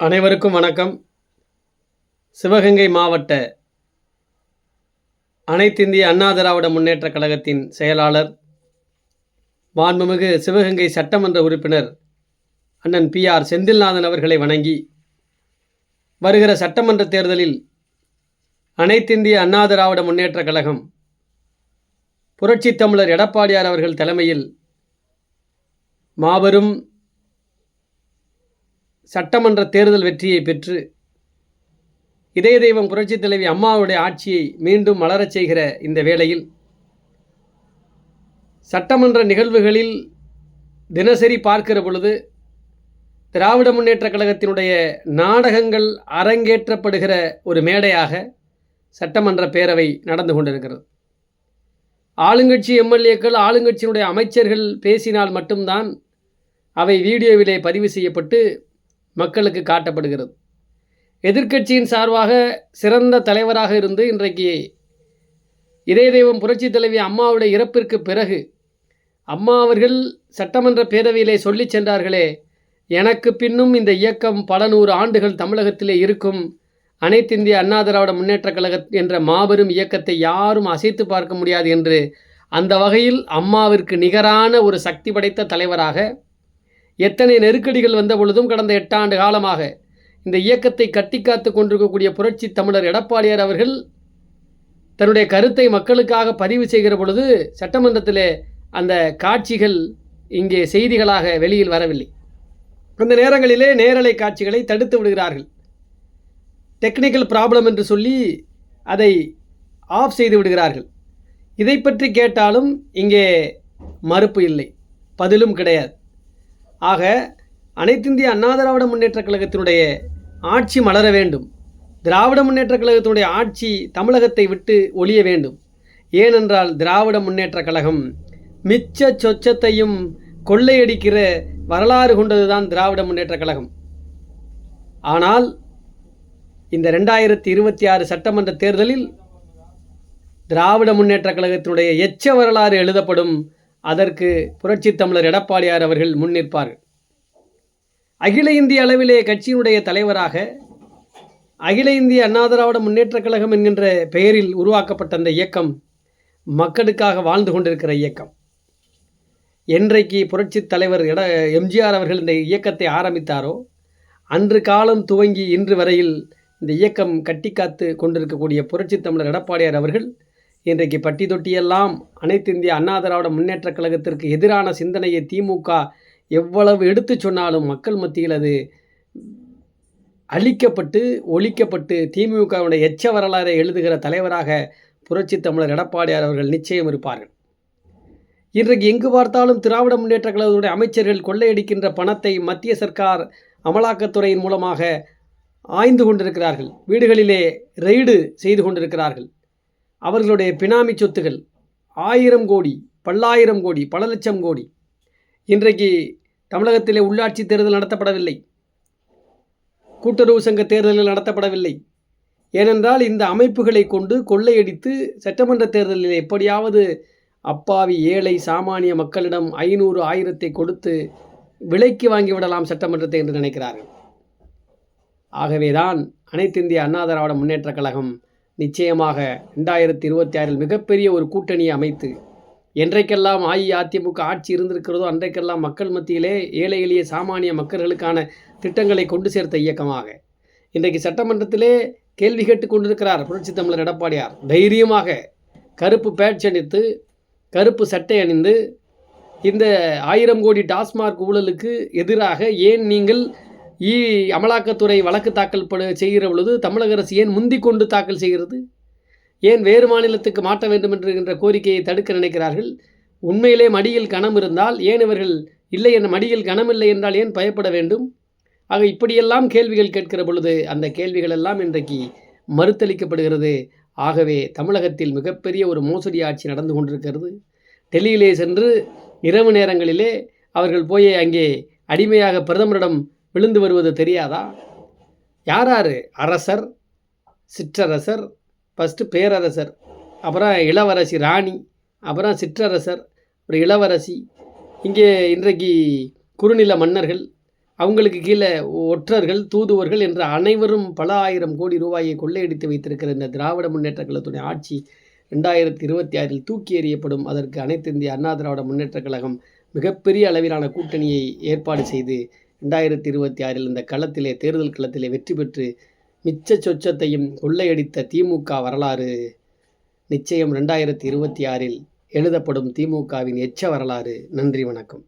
அனைவருக்கும் வணக்கம். சிவகங்கை மாவட்ட அனைத்திந்திய அண்ணா திராவிட முன்னேற்றக் கழகத்தின் செயலாளர் மாண்புமிகு சிவகங்கை சட்டமன்ற உறுப்பினர் அண்ணன் பி ஆர் செந்தில்நாதன் அவர்களை வணங்கி வருகிற சட்டமன்ற தேர்தலில் அனைத்திந்திய அண்ணா திராவிட முன்னேற்றக் கழகம் புரட்சித் தமிழர் எடப்பாடியார் அவர்கள் தலைமையில் மாபெரும் சட்டமன்ற தேர்தல் வெற்றியை பெற்று இதய தெய்வம் புரட்சி தலைவி அம்மாவுடைய ஆட்சியை மீண்டும் மலரச் செய்கிற இந்த வேளையில் சட்டமன்ற நிகழ்வுகளில் தினசரி பார்க்கிற பொழுது திராவிட முன்னேற்ற கழகத்தினுடைய நாடகங்கள் அரங்கேற்றப்படுகிற ஒரு மேடையாக சட்டமன்ற பேரவை நடந்து கொண்டிருக்கிறது. ஆளுங்கட்சி எம்எல்ஏக்கள் ஆளுங்கட்சியினுடைய அமைச்சர்கள் பேசினால் மட்டும்தான் அவை வீடியோவிலே பதிவு செய்யப்பட்டு மக்களுக்கு காட்டப்படுகிறது. எதிர்க்கட்சியின் சார்பாக சிறந்த தலைவராக இருந்து இன்றைக்கு இதய தெய்வம் புரட்சி தலைவி அம்மாவுடைய இறப்பிற்கு பிறகு அம்மா அவர்கள் சட்டமன்ற பேரவையிலே சொல்லிச் சென்றார்களே எனக்கு பின்னும் இந்த இயக்கம் பல நூறு ஆண்டுகள் தமிழகத்திலே இருக்கும். அனைத்திந்திய அண்ணா திராவிட முன்னேற்றக் கழக என்ற மாபெரும் இயக்கத்தை யாரும் அசைத்து பார்க்க முடியாது என்று அந்த வகையில் அம்மாவிற்கு நிகரான ஒரு சக்தி படைத்த தலைவராக எத்தனை நெருக்கடிகள் வந்த பொழுதும் கடந்த எட்டாண்டு காலமாக இந்த இயக்கத்தை கட்டி காத்து கொண்டிருக்கக்கூடிய புரட்சி தமிழர் எடப்பாடியார் அவர்கள் தன்னுடைய கருத்தை மக்களுக்காக பதிவு செய்கிற பொழுது சட்டமன்றத்தில் அந்த காட்சிகள் இங்கே செய்திகளாக வெளியில் வரவில்லை. அந்த நேரங்களிலே நேரலை காட்சிகளை தடுத்து விடுகிறார்கள். டெக்னிக்கல் ப்ராப்ளம் என்று சொல்லி அதை ஆஃப் செய்து விடுகிறார்கள். இதை பற்றி கேட்டாலும் இங்கே மறுப்பு இல்லை. பதிலும் கிடையாது. ஆக அனைத்திந்திய அண்ணா திராவிட முன்னேற்றக் கழகத்தினுடைய ஆட்சி மலர வேண்டும். திராவிட முன்னேற்றக் கழகத்தினுடைய ஆட்சி தமிழகத்தை விட்டு ஒழிய வேண்டும். ஏனென்றால் திராவிட முன்னேற்றக் கழகம் மிச்ச சொச்சத்தையும் கொள்ளையடிக்கிற வரலாறு கொண்டதுதான் திராவிட முன்னேற்றக் கழகம். ஆனால் இந்த ரெண்டாயிரத்தி இருபத்தி ஆறு சட்டமன்ற தேர்தலில் திராவிட முன்னேற்றக் கழகத்தினுடைய எச்ச வரலாறு எழுதப்படும் அதற்கு புரட்சித் தமிழர் எடப்பாடியார் அவர்கள் முன்னிற்பார்கள் அகில இந்திய அளவிலே கட்சியினுடைய தலைவராக அகில இந்திய அண்ணா திராவிட முன்னேற்றக் கழகம் என்கின்ற பெயரில் உருவாக்கப்பட்ட அந்த இயக்கம் மக்களுக்காக வாழ்ந்து கொண்டிருக்கிற இயக்கம். என்றைக்கு புரட்சித் தலைவர் எட எம்ஜிஆர் அவர்கள் இந்த இயக்கத்தை ஆரம்பித்தாரோ அன்று காலம் துவங்கி இன்று வரையில் இந்த இயக்கம் கட்டி காத்து கொண்டிருக்கக்கூடிய புரட்சித் தமிழர் எடப்பாடியார் அவர்கள் இன்றைக்கு பட்டி தொட்டியெல்லாம் அனைத்து இந்திய அண்ணா திராவிட முன்னேற்றக் கழகத்திற்கு எதிரான சிந்தனையை திமுக எவ்வளவு எடுத்து சொன்னாலும் மக்கள் மத்தியில் அது அழிக்கப்பட்டு ஒழிக்கப்பட்டு திமுகவுடைய எச்ச வரலாறை எழுதுகிற தலைவராக புரட்சி தமிழர் எடப்பாடியார் அவர்கள் நிச்சயம் இருப்பார்கள். இன்றைக்கு எங்கு பார்த்தாலும் திராவிட முன்னேற்றக் கழகத்துடைய அமைச்சர்கள் கொள்ளையடிக்கின்ற பணத்தை மத்திய சர்க்கார் அமலாக்கத்துறையின் மூலமாக ஆய்ந்து கொண்டிருக்கிறார்கள். வீடுகளிலே ரெய்டு செய்து கொண்டிருக்கிறார்கள். அவர்களுடைய பினாமி சொத்துகள் ஆயிரம் கோடி பல்லாயிரம் கோடி பல லட்சம் கோடி. இன்றைக்கு தமிழகத்திலே உள்ளாட்சி தேர்தல் நடத்தப்படவில்லை. கூட்டுறவு சங்க தேர்தல்கள் நடத்தப்படவில்லை. ஏனென்றால் இந்த அமைப்புகளை கொண்டு கொள்ளையடித்து சட்டமன்ற தேர்தலில் எப்படியாவது அப்பாவி ஏழை சாமானிய மக்களிடம் ஐநூறு ஆயிரத்தை கொடுத்து விலைக்கு வாங்கிவிடலாம் சட்டமன்றத்தை என்று நினைக்கிறார்கள். ஆகவேதான் அனைத்திந்திய அண்ணா திராவிட முன்னேற்றக் கழகம் நிச்சயமாக ரெண்டாயிரத்தி இருபத்தி ஆறில் மிகப்பெரிய ஒரு கூட்டணியை அமைத்து என்றைக்கெல்லாம் அஇஅதிமுக ஆட்சி இருந்திருக்கிறதோ அன்றைக்கெல்லாம் மக்கள் மத்தியிலே ஏழை எளிய சாமானிய மக்களுக்கான திட்டங்களை கொண்டு சேர்த்த இயக்கமாக. இன்றைக்கு சட்டமன்றத்திலே கேள்வி கேட்டு கொண்டிருக்கிறார் புரட்சி தமிழர் எடப்பாடியார். தைரியமாக கருப்பு பேட்ச் அணித்து கருப்பு சட்டை அணிந்து இந்த ஆயிரம் கோடி டாஸ்மார்க் ஊழலுக்கு எதிராக ஏன் நீங்கள் இ அமலாக்கத்துறை வழக்கு தாக்கல் படு செய்கிற பொழுது தமிழக அரசு ஏன் முந்திக் கொண்டு தாக்கல் செய்கிறது? ஏன் வேறு மாநிலத்துக்கு மாற்ற வேண்டும் என்கின்ற கோரிக்கையை தடுக்க நினைக்கிறார்கள்? உண்மையிலே மடியில் கணம் இருந்தால் ஏன் இவர்கள் இல்லை என் மடியில் கணம் இல்லை என்றால் ஏன் பயப்பட வேண்டும்? ஆக இப்படியெல்லாம் கேள்விகள் கேட்கிற பொழுது அந்த கேள்விகள் எல்லாம் இன்றைக்கு மறுத்தளிக்கப்படுகிறது. ஆகவே தமிழகத்தில் மிகப்பெரிய ஒரு மோசடி ஆட்சி நடந்து கொண்டிருக்கிறது. டெல்லியிலே சென்று இரவு நேரங்களிலே அவர்கள் போய் அங்கே அடிமையாக பிரதமரிடம் விழுந்து வருவது தெரியாதா? யார் யார் அரசர் சிற்றரசர் ஃபஸ்ட்டு பேரரசர் அப்புறம் இளவரசி ராணி அப்புறம் சிற்றரசர் ஒரு இளவரசி. இங்கே இன்றைக்கு குறுநில மன்னர்கள் அவங்களுக்கு கீழே ஒற்றர்கள் தூதுவர்கள் என்ற அனைவரும் பல ஆயிரம் கோடி ரூபாயை கொள்ளையடித்து வைத்திருக்கிற இந்த திராவிட முன்னேற்ற கழகத்துடைய ஆட்சி ரெண்டாயிரத்தி இருபத்தி ஆறில் தூக்கி எறியப்படும். அதற்கு அனைத்து இந்திய அண்ணா திராவிட முன்னேற்ற கழகம் மிகப்பெரிய அளவிலான கூட்டணியை ஏற்பாடு செய்து ரெண்டாயிரத்தி இருபத்தி ஆறில் இந்த களத்திலே தேர்தல் களத்திலே வெற்றி பெற்று மிச்ச சொச்சத்தையும் கொள்ளையடித்த திமுக வரலாறு நிச்சயம் ரெண்டாயிரத்தி இருபத்தி ஆறில் எழுதப்படும் திமுகவின் எச்ச வரலாறு. நன்றி வணக்கம்.